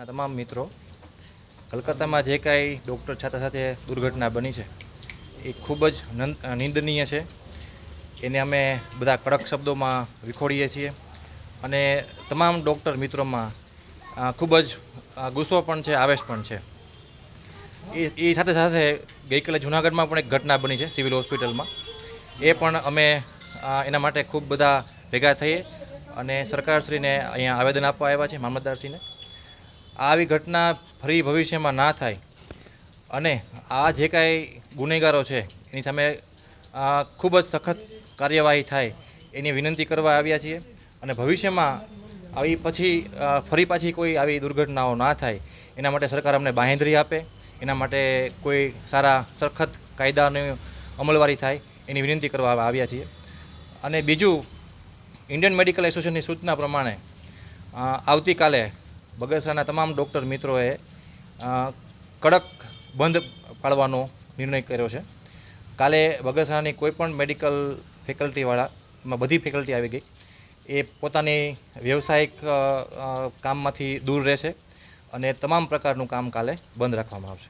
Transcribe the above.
ના, તમામ મિત્રો, કલકત્તામાં જે કાંઈ ડૉક્ટર છાતા સાથે દુર્ઘટના બની છે, એ ખૂબ જ નંદ- નિંદનીય છે. એને અમે બધા કડક શબ્દોમાં વિખોડીએ છીએ અને તમામ ડૉક્ટર મિત્રોમાં ખૂબ જ ગુસ્સો પણ છે, આવેશ પણ છે. એ એ સાથે સાથે ગઈકાલે જુનાગઢમાં પણ એક ઘટના બની છે, સિવિલ હોસ્પિટલમાં. એ પણ અમે એના માટે ખૂબ બધા ભેગા થઈએ અને સરકારશ્રીને અહીંયા આવેદન આપવા આવ્યા છે, મામલતદારશ્રીને. આવી ઘટના ફરી ભવિષ્યમાં ના થાય અને આ જે કાંઈ ગુનેગારો છે, એની સામે ખૂબ જ સખત કાર્યવાહી થાય એની વિનંતી કરવા આવ્યા છીએ અને ભવિષ્યમાં આવી પછી ફરી પાછી કોઈ આવી દુર્ઘટનાઓ ના થાય, એના માટે સરકાર અમને બાંહેધરી આપે, એના માટે કોઈ સારા સખત કાયદાની અમલવારી થાય એની વિનંતી કરવા આવ્યા છીએ. અને બીજું, ઇન્ડિયન મેડિકલ એસોસિએશનની સૂચના પ્રમાણે આવતીકાલે બગસરાના તમામ ડૉક્ટર મિત્રોએ કડક બંધ પાડવાનો નિર્ણય કર્યો છે. કાલે બગસરાની કોઈપણ મેડિકલ ફેકલ્ટીવાળામાં બધી ફેકલ્ટી આવી ગઈ. એ પોતાની વ્યવસાયિક કામમાંથી દૂર રહેશે અને તમામ પ્રકારનું કામ કાલે બંધ રાખવામાં આવશે.